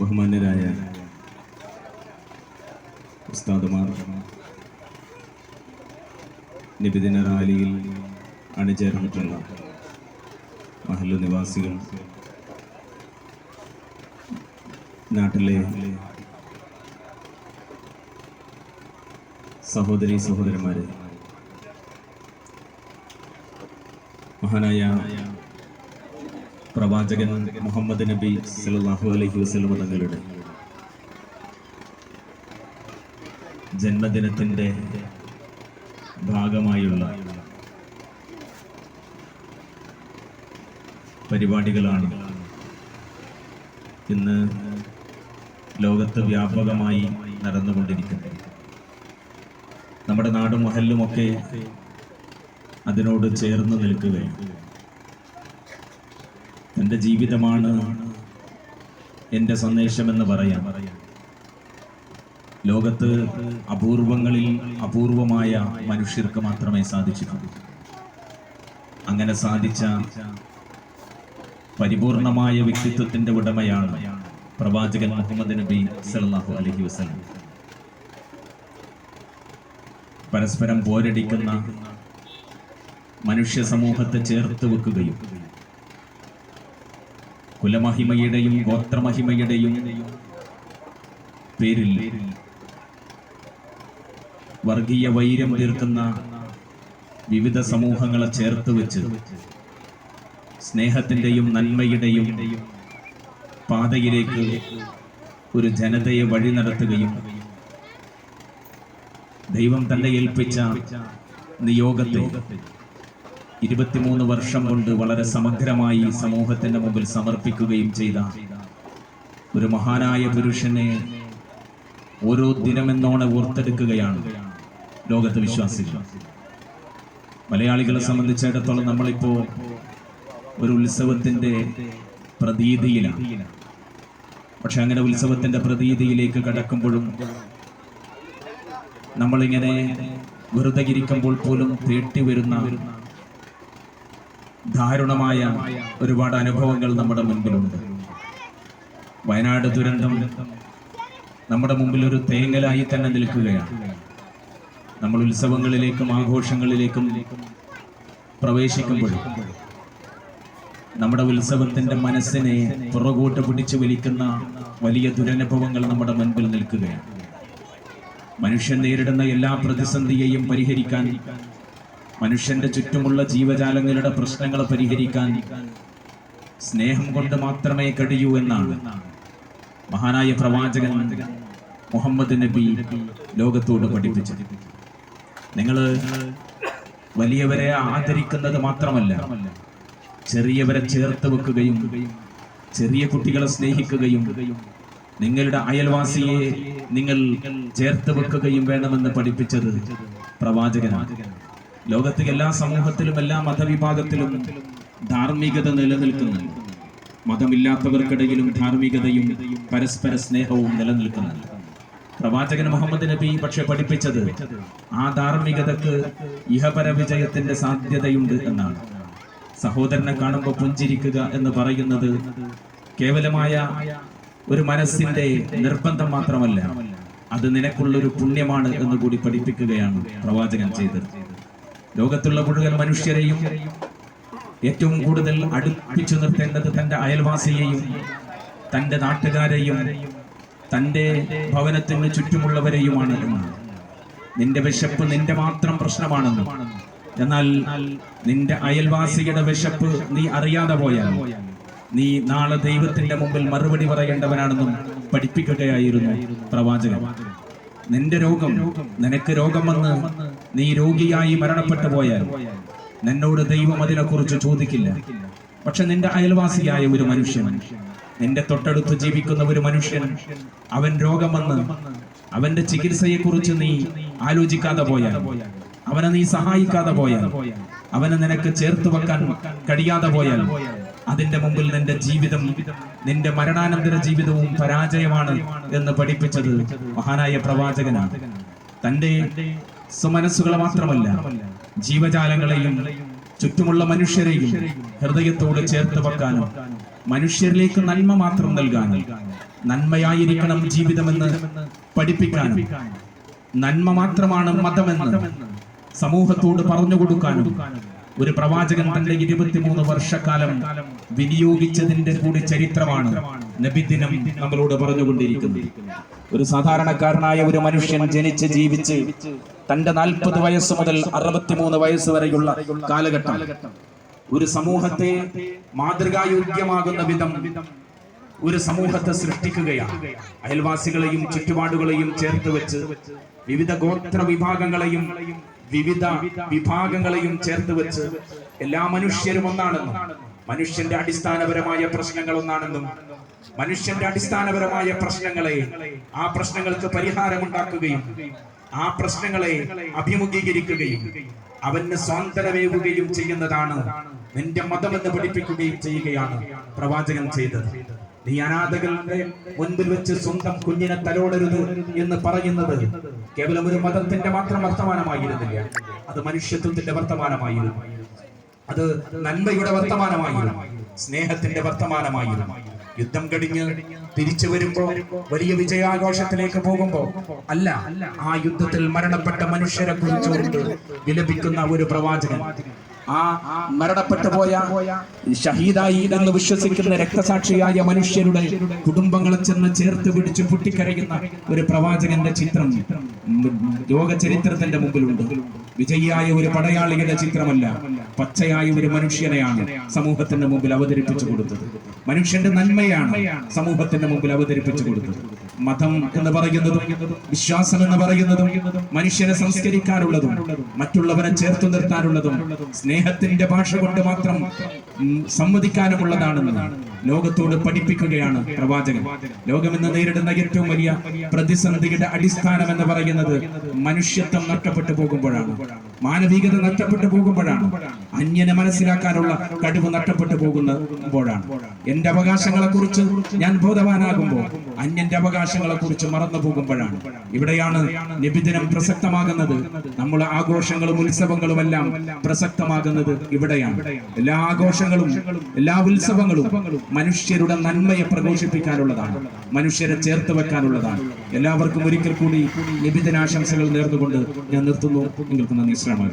ബഹുമാന്യരായ ഉസ്താദുമാർ നിബിദിന റാലിയിൽ അണിചേർന്നിട്ടുള്ള മഹല്ലു നിവാസികൾ നാട്ടിലെ സഹോദരി സഹോദരന്മാരെ മഹാനായ പ്രവാചകൻ മുഹമ്മദ് നബി സല്ലാഹു അലൈഹി വസ്ലമ തങ്ങളുടെ ജന്മദിനത്തിന്റെ ഭാഗമായുള്ള പരിപാടികളാണ് ഇന്ന് ലോകത്ത് വ്യാപകമായി നടന്നുകൊണ്ടിരിക്കുന്നത്. നമ്മുടെ നാടും മഹലുമൊക്കെ അതിനോട് ചേർന്ന് നിൽക്കുകയാണ്. എന്റെ ജീവിതമാണ് എന്റെ സന്ദേശമെന്ന് പറയാം. ലോകത്ത് അപൂർവങ്ങളിൽ അപൂർവമായ മനുഷ്യർക്ക് മാത്രമേ സാധിച്ചിട്ടുള്ളൂ. അങ്ങനെ സാധിച്ച പരിപൂർണമായ വ്യക്തിത്വത്തിന്റെ ഉടമയാണ് പ്രവാചകൻ മുഹമ്മദ് നബി സലാഹു അലഹി വസ്ലം പരസ്പരം പോരടിക്കുന്ന മനുഷ്യ സമൂഹത്തെ ചേർത്ത് വെക്കുകയും കുലമഹിമയുടെയും ഗോത്രമഹിമയുടെയും പേരിൽ വർഗീയ വൈരം തീർക്കുന്ന വിവിധ സമൂഹങ്ങളെ ചേർത്ത് വെച്ച് സ്നേഹത്തിന്റെയും നന്മയുടെയും പാതയിലേക്ക് ഒരു ജനതയെ വഴി നടത്തുകയും ദൈവം തന്നെ ഏൽപ്പിച്ച നിയോഗത്തെ ഇരുപത്തിമൂന്ന് വർഷം കൊണ്ട് വളരെ സമഗ്രമായി സമൂഹത്തിന്റെ മുമ്പിൽ സമർപ്പിക്കുകയും ചെയ്ത ഒരു മഹാനായ പുരുഷനെ ഓരോ ദിനമെന്നോണെ ഓർത്തെടുക്കുകയാണ് ലോകത്തെ വിശ്വാസികൾ. മലയാളികളെ സംബന്ധിച്ചിടത്തോളം നമ്മളിപ്പോ ഒരു ഉത്സവത്തിന്റെ പ്രതീതിയിലാണ്. പക്ഷെ അങ്ങനെ ഉത്സവത്തിന്റെ പ്രതീതിയിലേക്ക് കടക്കുമ്പോഴും നമ്മളിങ്ങനെ വെറുതെ ഇരിക്കുമ്പോൾ പോലും തേട്ടി വരുന്ന ദാരുണമായ ഒരുപാട് അനുഭവങ്ങൾ നമ്മുടെ മുൻപിലുണ്ട്. വയനാട് ദുരന്തം നമ്മുടെ മുമ്പിൽ ഒരു തേങ്ങലായി തന്നെ നിൽക്കുകയാണ്. നമ്മൾ ഉത്സവങ്ങളിലേക്കും ആഘോഷങ്ങളിലേക്കും പ്രവേശിക്കുമ്പോഴും നമ്മുടെ ഉത്സവത്തിന്റെ മനസ്സിനെ പുറകോട്ട് പിടിച്ച് വലിക്കുന്ന വലിയ ദുരനുഭവങ്ങൾ നമ്മുടെ മുൻപിൽ നിൽക്കുകയാണ്. മനുഷ്യൻ നേരിടുന്ന എല്ലാ പ്രതിസന്ധിയെയും പരിഹരിക്കാൻ മനുഷ്യന്റെ ചുറ്റുമുള്ള ജീവജാലങ്ങളുടെ പ്രശ്നങ്ങൾ പരിഹരിക്കാൻ സ്നേഹം കൊണ്ട് മാത്രമേ കഴിയൂ എന്നാണ് മഹാനായ പ്രവാചകൻ മുഹമ്മദ് നബി ലോകത്തോട് പഠിപ്പിച്ചത്. നിങ്ങൾ വലിയവരെ ആദരിക്കുന്നത് മാത്രമല്ല ചെറിയവരെ ചേർത്ത് വെക്കുകയും ചെറിയ കുട്ടികളെ സ്നേഹിക്കുകയും നിങ്ങളുടെ അയൽവാസിയെ നിങ്ങൾ ചേർത്ത് വെക്കുകയും വേണമെന്ന് പഠിപ്പിച്ചത് പ്രവാചകനാണ്. ലോകത്തെ എല്ലാ സമൂഹത്തിലും എല്ലാ മതവിഭാഗത്തിലും ധാർമ്മികത നിലനിൽക്കുന്നുണ്ട് മതമില്ലാത്തവർക്കിടയിലും ധാർമ്മികതയും പരസ്പര സ്നേഹവും നിലനിൽക്കുന്നുണ്ട്. പ്രവാചകൻ മുഹമ്മദ് നബി പക്ഷെ പഠിപ്പിച്ചത് ആ ധാർമ്മികതക്ക് ഇഹപര വിജയത്തിന്റെ സാധ്യതയുണ്ട് എന്നാണ്. സഹോദരനെ കാണുമ്പോൾ പുഞ്ചിരിക്കുക എന്ന് പറയുന്നത് കേവലമായ ഒരു മനസ്സിന്റെ നിർബന്ധം മാത്രമല്ല അത് നിനക്കുള്ളൊരു പുണ്യമാണ് എന്ന് കൂടി പഠിപ്പിക്കുകയാണ് പ്രവാചകൻ ചെയ്തത്. ലോകത്തുള്ള മുഴുവൻ മനുഷ്യരെയും ഏറ്റവും കൂടുതൽ അടുപ്പിച്ചു നിർത്തേണ്ടത് തന്റെ അയൽവാസിയെയും തന്റെ നാട്ടുകാരെയും തന്റെ ഭവനത്തിന് ചുറ്റുമുള്ളവരെയുമാണ് നിന്റെ വിശപ്പ് നിന്റെ മാത്രം പ്രശ്നമാണെന്ന്. എന്നാൽ നിന്റെ അയൽവാസിയുടെ വിശപ്പ് നീ അറിയാതെ പോയാൽ നീ നാളെ ദൈവത്തിന്റെ മുമ്പിൽ മറുപടി പറയേണ്ടവനാണെന്നും പഠിപ്പിക്കുകയായിരുന്നു പ്രവാചകൻ. നിന്റെ രോഗം നിനക്ക് രോഗം വന്ന് നീ രോഗിയായി മരണപ്പെട്ടു പോയാൽ നിന്നോട് ദൈവം അതിനെക്കുറിച്ച് ചോദിക്കില്ല. പക്ഷെ നിന്റെ അയൽവാസിയായ ഒരു മനുഷ്യൻ നിന്റെ തൊട്ടടുത്ത് ജീവിക്കുന്ന ഒരു മനുഷ്യൻ അവൻ രോഗം വന്ന് അവന്റെ ചികിത്സയെക്കുറിച്ച് നീ ആലോചിക്കാതെ പോയാൽ അവനെ നീ സഹായിക്കാതെ പോയാൽ അവനെ നിനക്ക് ചേർത്ത് വെക്കാൻ കഴിയാതെ പോയാൽ അതിന്റെ മുമ്പിൽ നിന്റെ ജീവിതം നിന്റെ മരണാനന്തര ജീവിതവും പരാജയമാണ് എന്ന് പഠിപ്പിച്ചത് മഹാനായ പ്രവാചകനാണ് തന്റെ സുമനസ്സുകളെ മാത്രമല്ല ജീവജാലങ്ങളെയും ചുറ്റുമുള്ള മനുഷ്യരെയും ഹൃദയത്തോട് ചേർത്ത് വെക്കാനും മനുഷ്യരിലേക്ക് നന്മ മാത്രം നൽകാനും നന്മയായിരിക്കണം ജീവിതമെന്ന് പഠിപ്പിക്കാനും നന്മ മാത്രമാണ് മതമെന്ന് സമൂഹത്തോട് പറഞ്ഞു കൊടുക്കാനും ഒരു പ്രവാചകൻ തന്റെ ഇരുപത്തിമൂന്ന് വർഷക്കാലം വിനിയോഗിച്ചതിന്റെ കൂടി ചരിത്രമാണ് നബിദിനം നമ്മളോട് പറഞ്ഞുകൊണ്ടിരിക്കുന്നത്. ഒരു സാധാരണക്കാരനായ ഒരു മനുഷ്യൻ ജനിച്ച് ജീവിച്ച് തന്റെ നാൽപ്പത് വയസ്സ് മുതൽ അറുപത്തിമൂന്ന് വയസ്സ് വരെയുള്ള കാലഘട്ടം. ഒരു സമൂഹത്തെ മാതൃകായോഗ്യമാകുന്ന വിധം ഒരു സമൂഹത്തെ സൃഷ്ടിക്കുകയാണ്. അയൽവാസികളെയും ചുറ്റുപാടുകളെയും ചേർത്ത് വെച്ച് വിവിധ ഗോത്ര വിഭാഗങ്ങളെയും വിവിധ വിഭാഗങ്ങളെയും ചേർത്ത് വെച്ച് എല്ലാ മനുഷ്യരും ഒന്നാണെന്നും മനുഷ്യന്റെ അടിസ്ഥാനപരമായ പ്രശ്നങ്ങൾ ഒന്നാണെന്നും മനുഷ്യന്റെ അടിസ്ഥാനപരമായ പ്രശ്നങ്ങളെ ആ പ്രശ്നങ്ങൾക്ക് പരിഹാരമുണ്ടാക്കുകയും ആ പ്രശ്നങ്ങളെ അഭിമുഖീകരിക്കുകയും അവന് സ്വാതന്ത്ര്യമേവുകയും ചെയ്യുന്നതാണ് നിന്റെ മതമെന്ന് പഠിപ്പിക്കുകയും ചെയ്യുകയാണ് പ്രവാചകൻ ചെയ്തത്. നീ അനാഥകളുടെ മുൻപിൽ വെച്ച് സ്വന്തം കുഞ്ഞിനെ തലോടരുത് എന്ന് പറയുന്നത് കേവലം ഒരു മതത്തിന്റെ മാത്രം വർത്തമാനമായിരുന്നില്ല. അത് മനുഷ്യത്വത്തിന്റെ വർത്തമാനമായിരുന്നു. അത് നന്മയുടെ വർത്തമാനമായിരുന്നു. സ്നേഹത്തിന്റെ വർത്തമാനമായിരുന്നു. യുദ്ധം കഴിഞ്ഞ് തിരിച്ചു വരുമ്പോ വലിയ വിജയാഘോഷത്തിലേക്ക് പോകുമ്പോ അല്ല ആ യുദ്ധത്തിൽ മരണപ്പെട്ട മനുഷ്യരെ കുറിച്ചുകൊണ്ട് വിലപിക്കുന്ന ഒരു പ്രവാചകൻ ആ മരണപ്പെട്ടു പോയ ഷഹീദായി എന്ന് വിശ്വസിക്കുന്ന രക്തസാക്ഷിയായ മനുഷ്യരുടെ കുടുംബങ്ങളെ ചെന്ന് ചേർത്ത് പിടിച്ച് പൊട്ടിക്കരയുന്ന ഒരു പ്രവാചകന്റെ ചിത്രം ലോക ചരിത്രത്തിന്റെ മുമ്പിലുണ്ട്. വിജയിയായ ഒരു പടയാളിയുടെ ചിത്രമല്ല പച്ചയായ ഒരു മനുഷ്യനെയാണ് സമൂഹത്തിന്റെ മുമ്പിൽ അവതരിപ്പിച്ചു കൊടുത്തത്. മനുഷ്യന്റെ നന്മയാണ് സമൂഹത്തിന്റെ മുമ്പിൽ അവതരിപ്പിച്ചു കൊടുത്തത്. മതം എന്ന് പറയുന്നതും വിശ്വാസം എന്ന് പറയുന്നതും മനുഷ്യനെ സംസ്കരിക്കാനുള്ളതും മറ്റുള്ളവരെ ചേർത്തു നിർത്താനുള്ളതും സ്നേഹത്തിന്റെ ഭാഷ കൊണ്ട് മാത്രം ഉം, സമ്മതിക്കാനുമുള്ളതാണെന്ന് ലോകത്തോട് പഠിപ്പിക്കുകയാണ് പ്രവാചകൻ. ലോകം ഇന്ന് നേരിടുന്ന ഏറ്റവും വലിയ പ്രതിസന്ധിയുടെ അടിസ്ഥാനം എന്ന് പറയുന്നത് മനുഷ്യത്വം നഷ്ടപ്പെട്ടു പോകുമ്പോഴാണ്. മാനവികത നഷ്ടപ്പെട്ടു പോകുമ്പോഴാണ്. അന്യനെ മനസ്സിലാക്കാനുള്ള കഴിവ് നഷ്ടപ്പെട്ടു പോകുമ്പോഴാണ് എന്റെ അവകാശങ്ങളെ കുറിച്ച് ഞാൻ ബോധവാനാകുമ്പോൾ അന്യന്റെ അവകാശങ്ങളെ കുറിച്ച് മറന്നു പോകുമ്പോഴാണ്. ഇവിടെയാണ് നിബിദിനം പ്രസക്തമാകുന്നത്. നമ്മുടെ ആഘോഷങ്ങളും ഉത്സവങ്ങളും എല്ലാം പ്രസക്തമാകുന്നത് ഇവിടെയാണ്. എല്ലാ ആഘോഷങ്ങളും എല്ലാ ഉത്സവങ്ങളും മനുഷ്യരുടെ നന്മയെ പ്രഘോഷിപ്പിക്കാനുള്ളതാണ് മനുഷ്യരെ ചേർത്ത് വെക്കാനുള്ളതാണ്. എല്ലാവർക്കും ഒരിക്കൽ കൂടി നിബിധനാശംസകൾ നേർന്നുകൊണ്ട് ഞാൻ നിർത്തുന്നു. നിങ്ങൾക്ക് നന്ദി ശ്രമം